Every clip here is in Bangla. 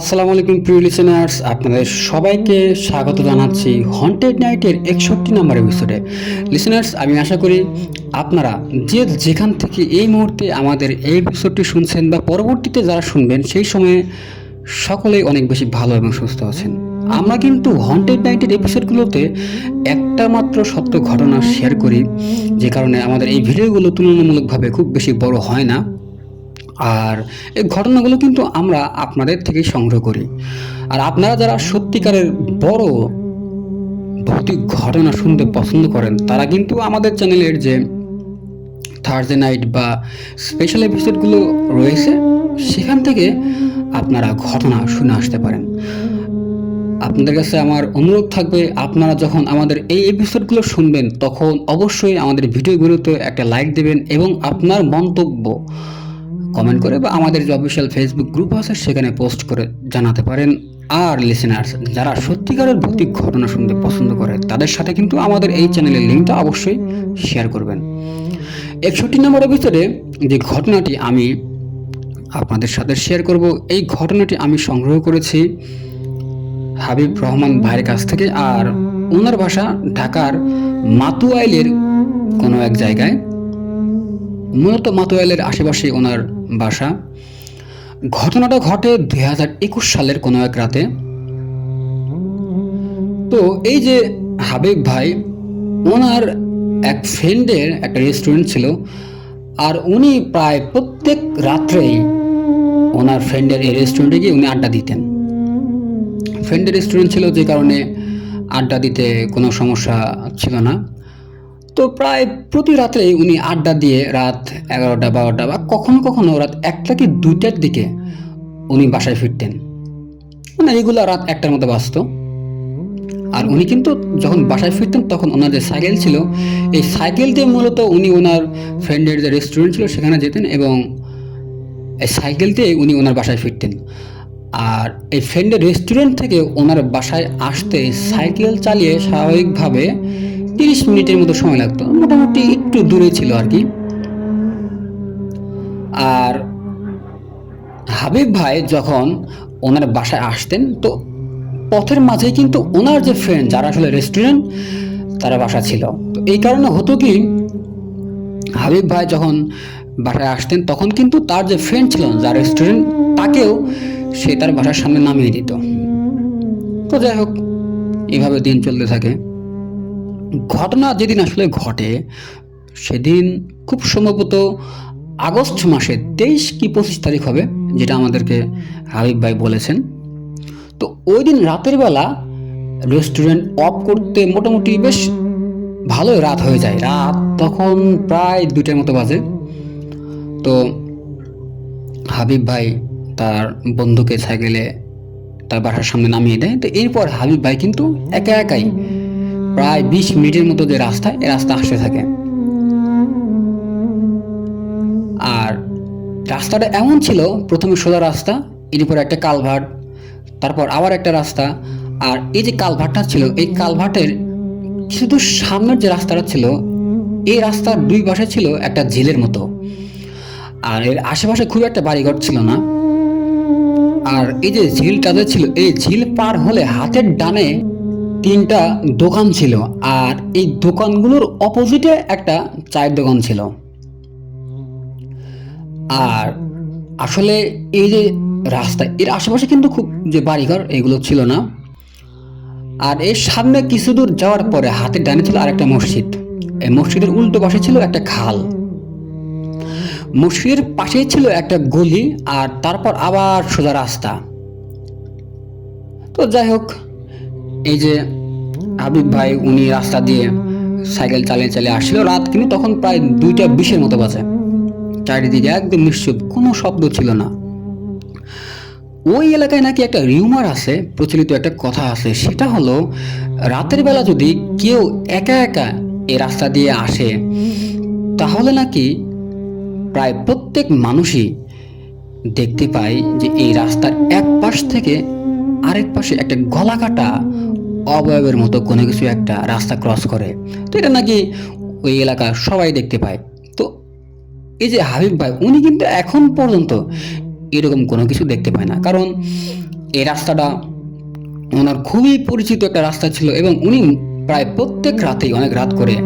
আসসালামু আলাইকুম, প্রিয় লিসেনার্স আপনাদের সবাইকে স্বাগত জানাচ্ছি হন্টেড নাইটের একষট্টি নম্বর এপিসোডে লিসেনার্স আমি আশা করি আপনারা যে যেখান থেকে এই মুহূর্তে আমাদের এই এপিসোডটি শুনছেন বা পরবর্তীতে যারা শুনবেন, সেই সময়ে সকলেই অনেক বেশি ভালো এবং সুস্থ আছেন। আমরা কিন্তু হন্টেড নাইটের এপিসোডগুলোতে একটা মাত্র সত্য ঘটনা শেয়ার করি, যে কারণে আমাদের এই ভিডিওগুলো তুলনামূলকভাবে খুব বেশি বড় হয় না। আর এই ঘটনাগুলো কিন্তু আমরা আপনাদের থেকেই সংগ্রহ করি। আর আপনারা যারা সত্যিকারের বড় ভৌতিক ঘটনা শুনতে পছন্দ করেন, তারা কিন্তু আমাদের চ্যানেলের যে থার্সডে নাইট বা স্পেশাল এপিসোডগুলো রয়েছে, সেখান থেকে আপনারা ঘটনা শুনে আসতে পারেন। আপনাদের কাছে আমার অনুরোধ থাকবে, আপনারা যখন আমাদের এই এপিসোডগুলো শুনবেন, তখন অবশ্যই আমাদের ভিডিওগুলোতে একটা লাইক দেবেন এবং আপনার মন্তব্য কমেন্ট করে বা আমাদের যে অফিসিয়াল ফেসবুক গ্রুপ আছে, সেখানে পোস্ট করে জানাতে পারেন। আর লিসেনার্স যারা সত্যিকারের ভৌতিক ঘটনা শুনতে পছন্দ করে, তাদের সাথে কিন্তু আমাদের এই চ্যানেলের লিঙ্কটা অবশ্যই শেয়ার করবেন। একষট্টি নম্বর এপিসোডে যে ঘটনাটি আমি আপনাদের সাথে শেয়ার করব, এই ঘটনাটি আমি সংগ্রহ করেছি হাবিব রহমান ভাইয়ের কাছ থেকে, আর ওনার ভাষা ঢাকার মাতুয়াইলের কোনো এক জায়গায়। মূলত মাতুয়াইলের আশেপাশে ওনার বাসা। ঘটনাটা ঘটে দুই হাজার একুশ সালের কোনো এক রাতে। তো এই যে হাবিব ভাই, ওনার এক ফ্রেন্ডের একটা রেস্টুরেন্ট ছিল, আর উনি প্রায় প্রত্যেক রাত্রেই ওনার ফ্রেন্ডের এই রেস্টুরেন্টে গিয়ে উনি আড্ডা দিতেন। ফ্রেন্ডের রেস্টুরেন্ট ছিল যে কারণে আড্ডা দিতে কোনো সমস্যা ছিল না। তো প্রায় প্রতি রাত্রেই উনি আড্ডা দিয়ে রাত এগারোটা, বারোটা বা কখনো কখনো রাত একটা কি দুইটার দিকে উনি বাসায় ফিরতেন। মানে এগুলো রাত একটার মতো বাঁচত আর উনি কিন্তু যখন বাসায় ফিরতেন তখন ওনার যে সাইকেল ছিল, এই সাইকেল দিয়ে মূলত উনি ওনার ফ্রেন্ডের যে রেস্টুরেন্ট ছিল সেখানে যেতেন এবং এই সাইকেল দিয়ে উনি ওনার বাসায় ফিরতেন। আর এই ফ্রেন্ডের রেস্টুরেন্ট থেকে ওনার বাসায় আসতে সাইকেল চালিয়ে স্বাভাবিকভাবে তিরিশ মিনিটের মতো সময় লাগতো। মোটামুটি একটু দূরে ছিল আর কি। আর হাবিব ভাই যখন ওনার বাসায় আসতেন, তো পথের মাঝে কিন্তু ওনার যে ফ্রেন্ড যারা আসলে রেস্টুরেন্ট তারা বাসা ছিল। তো এই কারণে হতো কি, হাবিব ভাই যখন বাসায় আসতেন, তখন কিন্তু তার যে ফ্রেন্ড ছিল যার রেস্টুরেন্ট তাকেও সে তার বাসার সামনে নামিয়ে দিত। তো যাই হোক এইভাবে দিন চলতে থাকে। ঘটনা যেদিন আসলে ঘটে, সেদিন খুব সম্ভবত আগস্ট মাসে তেইশ কি পঁচিশ তারিখ হবে, যেটা আমাদেরকে হাবিব ভাই বলেছেন। তো ওই দিন রাতের বেলা রেস্টুরেন্ট অফ করতে মোটামুটি বেশ ভালোই রাত হয়ে যায়। রাত তখন প্রায় দুইটার মতো বাজে। তো হাবিব ভাই তার বন্ধুকে সাইকেলে তার বাসার সামনে নামিয়ে দেয়। তো এরপর হাবিব ভাই কিন্তু একা একাই প্রায় বিশ মিনিটের মতো যে রাস্তা এই রাস্তা আসতে থাকে। আর রাস্তাটা এমন ছিল, প্রথমে সোজা রাস্তা এরপর একটা কালভার্ট, তারপর আবার একটা রাস্তা, আর এই যে কালভার্টটা ছিল, এই কালভার্টের শুধু সামনের যে রাস্তাটা ছিল, এই রাস্তার দুই পাশে ছিল একটা ঝিলের মতো। আর এর আশেপাশে খুব একটা বাড়িঘর ছিল না। আর এই যে ঝিলটা যে ছিল, এই ঝিল পার হলে হাতের ডানে তিনটা দোকান ছিল আর এই দোকানগুলোর অপোজিটে একটা চায়ের দোকান ছিল। আর আসলে এই যে রাস্তা, এর আশেপাশে কিন্তু খুব যে বাড়িঘর এগুলো ছিল না। আর এর সামনে কিছু দূর যাওয়ার পরে হাতের ডানে ছিল আরেকটা মসজিদ। এই মসজিদের উল্টো পাশে ছিল একটা খাল। মসজিদের পাশেই ছিল একটা গলি আর তারপর আবার সোজা রাস্তা। তো যাই হোক এই যে হাবিব ভাই, উনি রাস্তা দিয়ে সাইকেল চালিয়ে চালিয়ে আসছিল রাত কিন্তু তখন প্রায় দুইটা বিশের মতো বাজে। চারিদিকে একদম নিশ্চুপ, কোনো শব্দ ছিল না। ওই এলাকায় নাকি একটা রিউমার আছে, প্রচলিত একটা কথা আছে, সেটা হলো রাতের বেলা যদি কেউ একা একা এই রাস্তা দিয়ে আসে, তাহলে নাকি প্রায় প্রত্যেক মানুষই দেখতে পায় যে এই রাস্তার এক পাশ থেকে আরেক পাশে একটা গলা কাটা অবয়বের মতো কোনো কিছু একটা রাস্তা ক্রস করে। তো এটা নাকি ওই এলাকার সবাই দেখতে পায়। তো এই যে হাবিব ভাই, উনি কিন্তু এখন পর্যন্ত এরকম কোনো কিছু দেখতে পায় না। কারণ এই রাস্তাটা ওনার খুবই পরিচিত একটা রাস্তা ছিল এবং উনি প্রায় প্রত্যেক রাতেই অনেক রাত করে,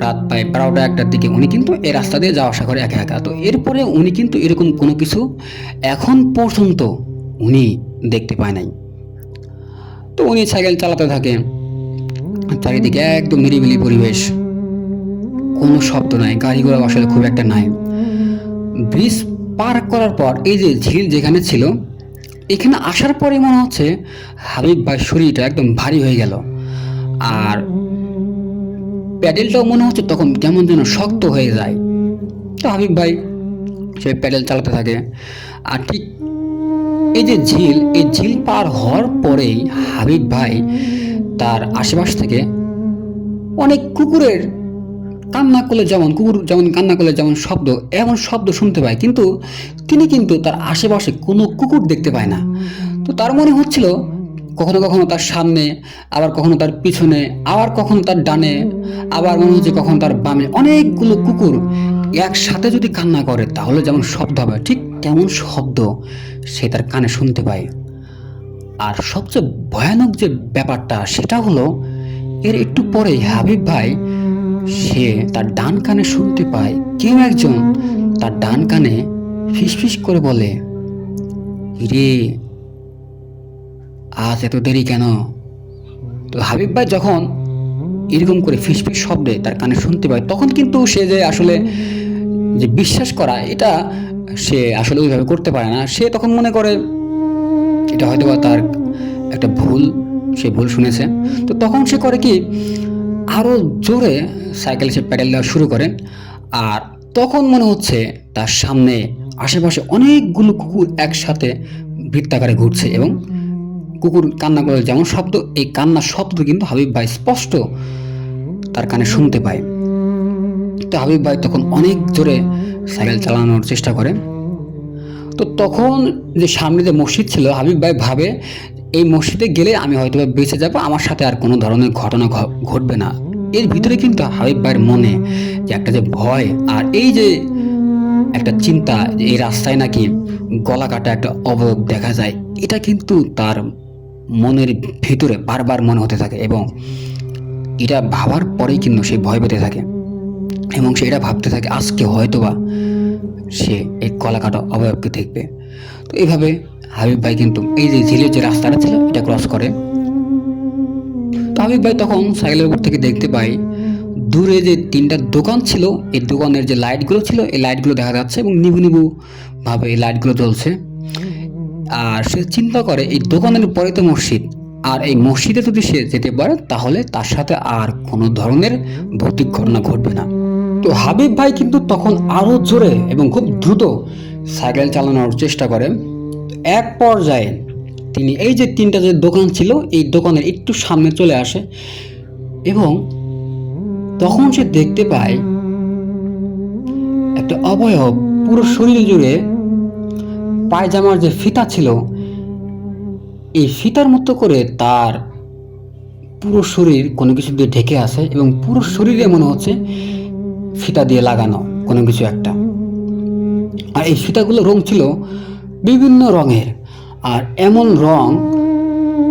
রাত প্রায় বারোটা একটার দিকে উনি কিন্তু এই রাস্তা দিয়ে যাওয়া আসা করে একা একা। তো এরপরে উনি কিন্তু এরকম কোনো কিছু এখন পর্যন্ত উনি দেখতে পায় নাই। তো উনি সাইকেল চালাতে থাকে। চারিদিকে একদম নিরিবিলি পরিবেশ। কোনো শব্দ নাই গাড়ি ঘোড়া আসলে খুব একটা নাই। ব্রিজ পার করার পর এই যে ঝিল যেখানে ছিল, এখানে আসার পরে মনে হচ্ছে হাবিব ভাই শরীরটা একদম ভারী হয়ে গেল। আর প্যাডেলটাও মনে হচ্ছে তখন কেমন যেন শক্ত হয়ে যায়। তো হাবিব ভাই সে প্যাডেল চালাতে থাকে। আর ঠিক এই যে ঝিল, এই ঝিল পার হওয়ার পরেই হাবিব ভাই তার আশেপাশ থেকে অনেক কুকুরের কান্না করলে যেমন, কুকুর যেমন কান্না করলে যেমন শব্দ, এমন শব্দ শুনতে পায়। কিন্তু তিনি কিন্তু তার আশেপাশে কোনো কুকুর দেখতে পায় না। তো তার মনে হচ্ছিল কখনো কখনো তার সামনে, আবার কখনো তার পিছনে, আবার কখনো তার ডানে, আবার মনে হচ্ছে কখনো তার বামে। অনেকগুলো কুকুর একসাথে যদি কান্না করে, তাহলে যেমন শব্দ হবে, ঠিক তেমন শব্দ সে তার কানে শুনতে পায়। আর সবচেয়ে ভয়ানক যে ব্যাপারটা, সেটা হলো, এর একটু পরেই হাবিব ভাই, সে তার ডান কানে শুনতে পায়। কেউ একজন তার ডান কানে ফিসফিস করে বলে রে আজ এত দেরি কেন? তো হাবিব ভাই যখন এরকম করে ফিসফিস শব্দে তার কানে শুনতে পায়, তখন কিন্তু সে যে আসলে যে বিশ্বাস করা, এটা সে আসলে ওইভাবে করতে পারে না। সে তখন মনে করে, এটা হয়তো বা তার একটা ভুল, সে ভুল শুনেছে। তো তখন সে করে কি আরও জোরে সাইকেল সে প্যাডেল দেওয়া শুরু করে, আর তখন মনে হচ্ছে তার সামনে আশেপাশে অনেকগুলো কুকুর একসাথে বৃত্তাকারে ঘুরছে এবং কুকুর কান্না করে যেমন শব্দ, এই কান্নার শব্দ কিন্তু হাবিব ভাই স্পষ্ট তার কানে শুনতে পায়। তো হাবিব ভাই তখন অনেক জোরে সাইকেল চালানোর চেষ্টা করে। তো তখন যে সামনে যে মসজিদ ছিল, হাবিব ভাই ভাবে, এই মসজিদে গেলে আমি হয়তো বেঁচে যাব, আমার সাথে আর কোনো ধরনের ঘটনা ঘটবে না। এর ভিতরে কিন্তু হাবিব ভাইয়ের মনে যে একটা যে ভয় আর এই যে একটা চিন্তা এই রাস্তায় নাকি গলা কাটা একটা অবয়ব দেখা যায়, এটা কিন্তু তার মনের ভিতরে বারবার মনে হতে থাকে এবং এটা ভাবার পরেই কিন্তু সে ভয় পেতে থাকে এবং সে এটা ভাবতে থাকে, আজকে হয়তোবা সে এই কলা কাটা অবয়বকে দেখবে। তো এইভাবে হাবিব ভাই কিন্তু এই যে ঝিলের যে রাস্তাটা ছিল, এটা ক্রস করে। তো হাবিব ভাই তখন সাইকেলের উপর থেকে দেখতে পাই দূরে যে তিনটা দোকান ছিল, এই দোকানের যে লাইটগুলো ছিল, এই লাইটগুলো দেখা যাচ্ছে এবং নিবু নিবু ভাবে এই লাইটগুলো জ্বলছে। আর সে চিন্তা করে, এই দোকানের পরে তো মসজিদ। আর এই মসজিদে যদি সে যেতে পারে, তাহলে তার সাথে আর কোনো ধরনের ভৌতিক ঘটনা ঘটবে না। তো হাবিব ভাই কিন্তু তখন আরও জোরে এবং খুব দ্রুত সাইকেল চালানোর চেষ্টা করে। এক পর্যায়ে তিনি, এই যে তিনটা যে দোকান ছিল, এই দোকানের একটু সামনে চলে আসে এবং তখন সে দেখতে পায়, একটা অবয়ব পুরো শরীর জুড়ে পায়জামার যে ফিতা ছিল, এই ফিতার মতো করে তার পুরো শরীর কোনো কিছু দিয়ে ঢেকে আছে এবং পুরো শরীরে মনে হচ্ছে ফিতা দিয়ে লাগানো কোনো কিছু একটা। আর এই ফিতাগুলো রং ছিল বিভিন্ন রঙের। আর এমন রং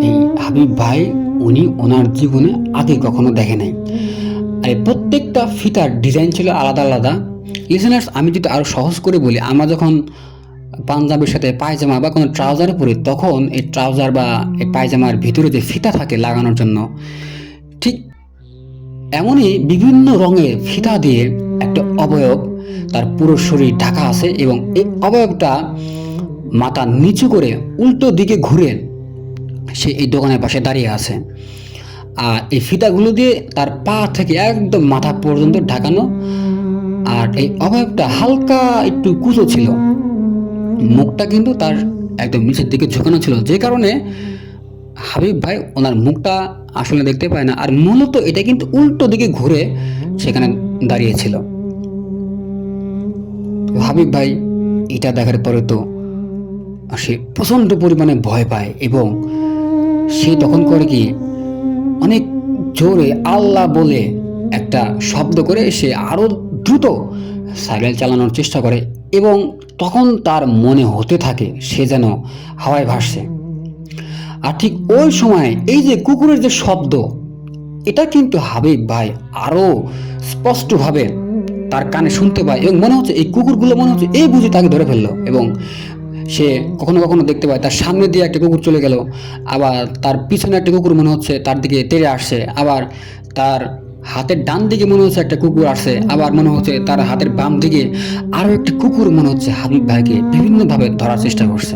এই হাবিব ভাই উনি ওনার জীবনে আগে কখনো দেখে নাই। আর এই প্রত্যেকটা ফিতার ডিজাইন ছিল আলাদা আলাদা। লিসেনার্স আমি যদি আরও সহজ করে বলি, আমরা যখন পাঞ্জাবির সাথে পায়জামা বা কোনো ট্রাউজারে পরি তখন এই ট্রাউজার বা এই পায়জামার ভিতরে যে ফিতা থাকে লাগানোর জন্য, ঠিক এমনই বিভিন্ন রঙের ফিতা দিয়ে একটা অবয়ব তার পুরো শরীর ঢাকা আছে এবং এই অবয়বটা মাথা নিচু করে উল্টো দিকে ঘুরে সে এই দোকানের পাশে দাঁড়িয়ে আছে। আর এই ফিতাগুলো দিয়ে তার পা থেকে একদম মাথা পর্যন্ত ঢাকানো। আর এই অবয়বটা হালকা একটু কুচো ছিল। মুখটা কিন্তু তার একদম নিচের দিকে ঝুঁকানো ছিল। যে কারণে হাবিব ভাই ওনার মুখটা আসলে দেখতে পায় না। আর মূলত এটা কিন্তু উল্টো দিকে ঘুরে সেখানে দাঁড়িয়েছিল। হাবিব ভাই এটা দেখার পরে তো সে প্রচণ্ড পরিমাণে ভয় পায় এবং সে তখন করে কি অনেক জোরে আল্লাহ বলে একটা শব্দ করে সে আরও দ্রুত সাইকেল চালানোর চেষ্টা করে এবং তখন তার মনে হতে থাকে সে যেন হাওয়ায় ভাসছে। আর ঠিক ওই সময় এই যে কুকুরের যে শব্দ, এটা কিন্তু হাবিব ভাই আরও স্পষ্টভাবে তার কানে শুনতে পায় এবং মনে হচ্ছে এই কুকুরগুলো মনে হচ্ছে এই বুঝি তাকে ধরে ফেলল এবং সে কখনো কখনো দেখতে পায় তার সামনে দিয়ে একটা কুকুর চলে গেল, আবার তার পিছনে একটা কুকুর মনে হচ্ছে তার দিকে তেড়ে আসছে, আবার তার হাতের ডান দিকে মনে হচ্ছে একটা কুকুর আসছে, আবার মনে হচ্ছে তার হাতের বাম দিকে আরও একটা কুকুর মনে হচ্ছে হাবিব ভাইকে বিভিন্নভাবে ধরার চেষ্টা করছে।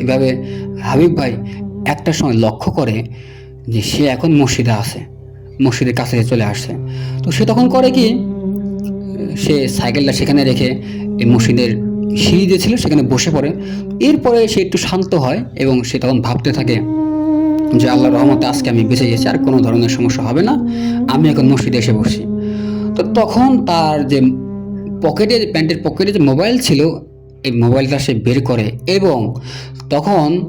এইভাবে হাবিব ভাই একটা সময় লক্ষ্য করে যে সে এখন মসজিদে আছে, মসজিদের কাছে চলে আসছে। তো সে তখন করে কি, সে সাইকেলটা সেখানে রেখে এই মসজিদের সিঁড়ি যে ছিল, সেখানে বসে পড়ে। এরপরে সে একটু শান্ত হয় এবং সে তখন ভাবতে থাকে যে আল্লাহর রহমতে আজকে আমি বেঁচে গেছি, আর কোনো ধরনের সমস্যা হবে না। আমি এখন মসজিদে এসে বসি। তো তখন তার যে পকেটে, প্যান্টের পকেটে যে মোবাইল ছিল, এই মোবাইলটা সে বের করে এবং তখন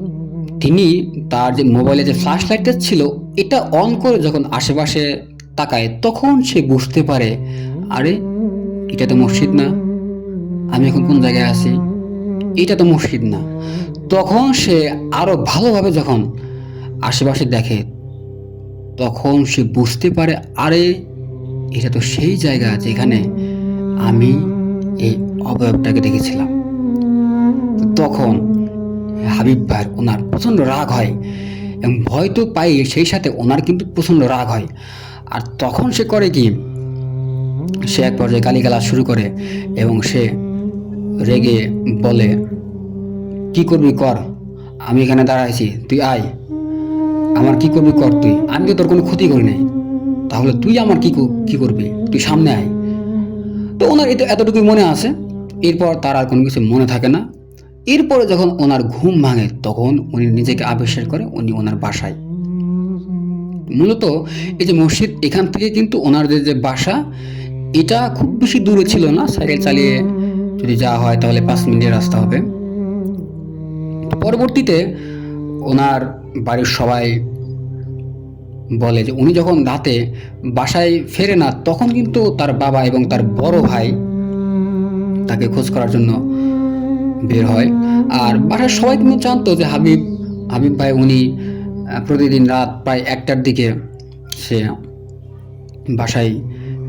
তিনি তার যে মোবাইলে যে ফ্ল্যাশ লাইটটা ছিল, এটা অন করে যখন আশেপাশে তাকায়, তখন সে বুঝতে পারে, আরে, এটা তো মসজিদ না। আমি এখন কোন জায়গায় আছি? এটা তো মসজিদ না। তখন সে আরও ভালোভাবে যখন আশেপাশে দেখে, তখন সে বুঝতে পারে, আরে, এটা তো সেই জায়গা যেখানে আমি এই অবয়বটাকে দেখেছিলাম। তখন হাবিব ভাইয়ের ওনার প্রচণ্ড রাগ হয় এবং ভয় তো পাই সেই সাথে ওনার কিন্তু প্রচণ্ড রাগ হয়। আর তখন সে করে কি, সে এক পর্যায়ে গালিগালা শুরু করে এবং সে রেগে বলে, কি করবি কর, আমি এখানে দাঁড়াইছি, তুই আয়। আমার কি করবি কর তুই? আমি তো তোর কোনো ক্ষতি করি নাই। তাহলে তুই আমার কি কি করবি? তুই সামনে আয়। তো ওনার এটা এতটুকুই মনে আছে। এরপর তার আর কোনো কিছু মনে থাকে না। এরপরে যখন ওনার ঘুম ভাঙে, তখন উনি নিজেকে আবিষ্কার করে উনি ওনার বাসায়। মূলত এই যে মসজিদ, এখান থেকে কিন্তু ওনার যে যে বাসা, এটা খুব বেশি দূরে ছিল না। সাইকেল চালিয়ে যদি যাওয়া হয়, তাহলে পাঁচ মিনিটের রাস্তা হবে। পরবর্তীতে ওনার বাড়ির সবাই বলে যে উনি যখন রাতে বাসায় ফেরে না, তখন কিন্তু তার বাবা এবং তার বড় ভাই তাকে খোঁজ করার জন্য বের হয়। আর বাসার সবাই কিন্তু জানতো যে হাবিব হাবিব ভাই উনি প্রতিদিন রাত প্রায় একটার দিকে সে বাসায়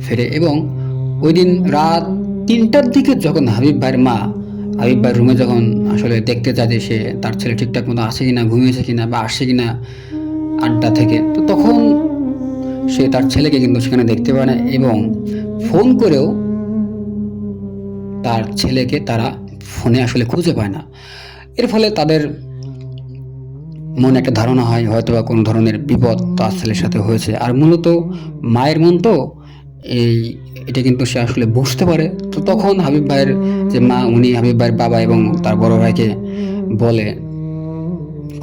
ফেরে এবং ওই দিন রাত তিনটার দিকে যখন হাবিব ভাইয়ের মা ভাইয়ের রুমে যখন আসলে দেখতে যায় যে সে তার ছেলে ঠিকঠাক মতো আসে কিনা, ঘুমিয়েছে কিনা বা আসে কিনা আড্ডা থেকে, তো তখন সে তার ছেলেকে কিন্তু সেখানে দেখতে পায় না এবং ফোন করেও তার ছেলেকে তারা ফোনে আসলে খুঁজে পায় না। এর ফলে তাদের মনে একটা ধারণা হয় হয়তো বা কোনো ধরনের বিপদ তার ছেলের সাথে হয়েছে। আর মূলত মায়ের মন তো এই, এটা কিন্তু সে আসলে বুঝতে পারে। তো তখন হাবিব ভাইয়ের যে মা, উনি হাবিব ভাইয়ের বাবা এবং তার বড় ভাইকে বলে,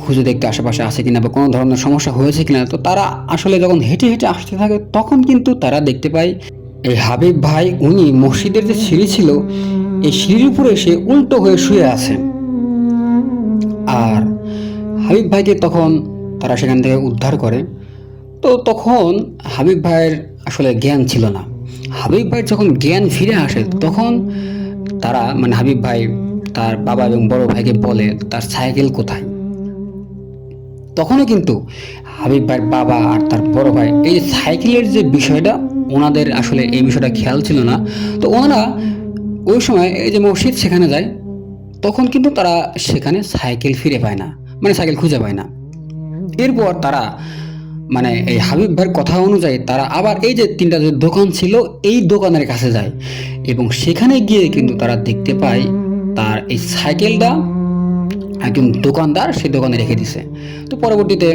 খুঁজে দেখতে আশেপাশে আছে কিনা বা কোনো ধরনের সমস্যা হয়েছে কিনা? তো তারা আসলে যখন হেঁটে হেঁটে আসতে থাকে, তখন কিন্তু তারা দেখতে পায়, এই হাবিব ভাই, উনি মসজিদের যে সিঁড়ি ছিল, এই সিঁড়ির উপরে সে উল্টো হয়ে শুয়ে আছে আর হাবিব ভাইকে তখন তারা সেখান থেকে উদ্ধার করে। তো তখন হাবিব ভাইয়ের আসলে জ্ঞান ছিল না। হাবিব ভাই যখন জ্ঞান ফিরে আসে, তখন তারা মানে হাবিব ভাই তার বাবা এবং বড় ভাইকে বলে, তার সাইকেল কোথায়? তখনও কিন্তু হাবিব ভাইয়ের বাবা আর তার বড় ভাই এই সাইকেলের যে বিষয়টা, ওনাদের আসলে এই বিষয়টা খেয়াল ছিল না। তো ওনারা ওই সময় এই যে মসজিদ সেখানে যায়, তখন কিন্তু তারা সেখানে সাইকেল ফিরে পায় না মানে সাইকেল খুঁজে পায় না। এরপর তারা মানে এই হাবিব ভাইয়ের কথা অনুযায়ী তারা আবার এই যে তিনটা যে দোকান ছিল, এই দোকানের কাছে যায়। এবং সেখানে গিয়ে কিন্তু তারা দেখতে পায় তার এই সাইকেলটা একজন দোকানদার সেই দোকানে রেখে দিছে। তো পরবর্তীতে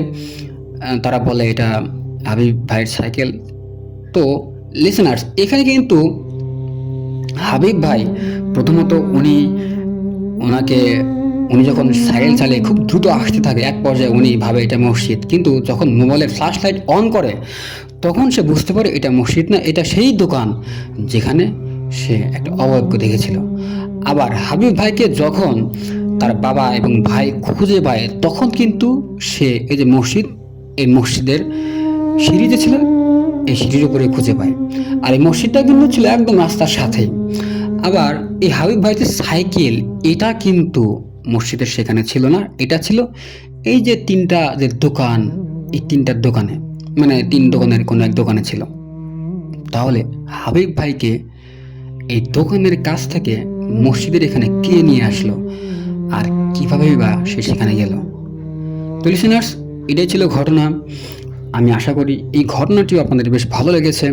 তারা বলে, এটা হাবিব ভাইয়ের সাইকেল। তো লিসেনার্স এখানে কিন্তু হাবিব ভাই প্রথমত উনি ওনাকে উনি যখন সাইকেল চালিয়ে খুব দ্রুত আসতে থাকে, এক পর্যায়ে উনি ভাবে এটা মসজিদ। কিন্তু যখন মোবাইলের ফ্ল্যাশ লাইট অন করে, তখন সে বুঝতে পারে এটা মসজিদ না, এটা সেই দোকান যেখানে সে একটা অবয়ব দেখেছিল। আবার হাবিব ভাইকে যখন তার বাবা এবং ভাই খুঁজে পায়, তখন কিন্তু সে এই যে মসজিদ, এই মসজিদের সিঁড়ি যে ছিল, এই সিঁড়ির উপরে খুঁজে পায়। আর এই মসজিদটা কিন্তু ছিল একদম রাস্তার সাথেই। আবার এই হাবিব যে সাইকেল, এটা কিন্তু মসজিদের সেখানে ছিল না, এটা ছিল এই যে তিনটা যে দোকান, এই তিনটার দোকানে মানে তিন দোকানের কোনো এক দোকানে ছিল। তাহলে হাবিব ভাইকে এই দোকানের কাছ থেকে মসজিদের এখানে কে নিয়ে আসলো আর কীভাবেই বা সে সেখানে গেল? তো লিসেনার্স এটাই ছিল ঘটনা। আমি আশা করি এই ঘটনাটিও আপনাদের বেশ ভালো লেগেছে।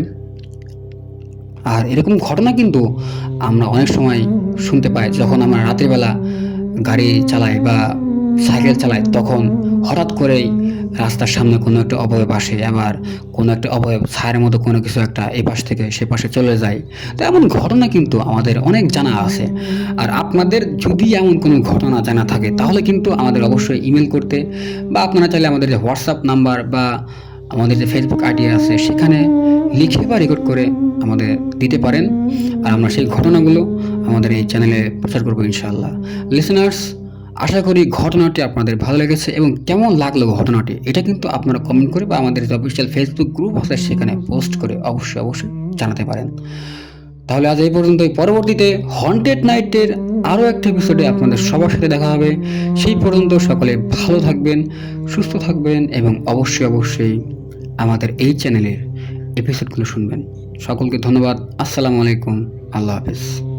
আর এরকম ঘটনা কিন্তু আমরা অনেক সময় শুনতে পাই, যখন আমরা রাতের বেলা গাড়ি চালাই বা সাইকেল চালাই তখন হঠাৎ করেই রাস্তার সামনে কোনো একটা অবয়ব আসে। আবার কোনো একটা অবয়ব ছায়ের মতো কোনো কিছু একটা এই পাশ থেকে সে পাশে চলে যায়। তো এমন ঘটনা কিন্তু আমাদের অনেক জানা আছে। আর আপনাদের যদি এমন কোনো ঘটনা জানা থাকে, তাহলে কিন্তু আমাদের অবশ্যই ইমেল করতে বা আপনারা চাইলে আমাদের যে হোয়াটসঅ্যাপ নাম্বার বা আমাদের যে ফেসবুক আইডি আছে, সেখানে লিখে বা রেকর্ড করে আমাদের দিতে পারেন। আর আমরা সেই ঘটনাগুলো আমাদের এই চ্যানেলে প্রচার করব ইনশাল্লাহ লিসেনার্স আশা করি ঘটনাটি আপনাদের ভালো লেগেছে এবং কেমন লাগল ঘটনাটি, এটা কিন্তু আপনারা কমেন্ট করে বা আমাদের যে অফিসিয়াল ফেসবুক গ্রুপ আছে সেখানে পোস্ট করে অবশ্যই অবশ্যই জানাতে পারেন। তাহলে আজ এই পর্যন্তই। পরবর্তীতে হন্টেড নাইটের আরও একটা এপিসোডে আপনাদের সবার সাথে দেখা হবে। সেই পর্যন্ত সকলে ভালো থাকবেন, সুস্থ থাকবেন এবং অবশ্যই অবশ্যই আমাদের এই চ্যানেলের এপিসোডগুলো শুনবেন। সকলকে ধন্যবাদ। আসসালামু আলাইকুম। আল্লাহ হাফিজ।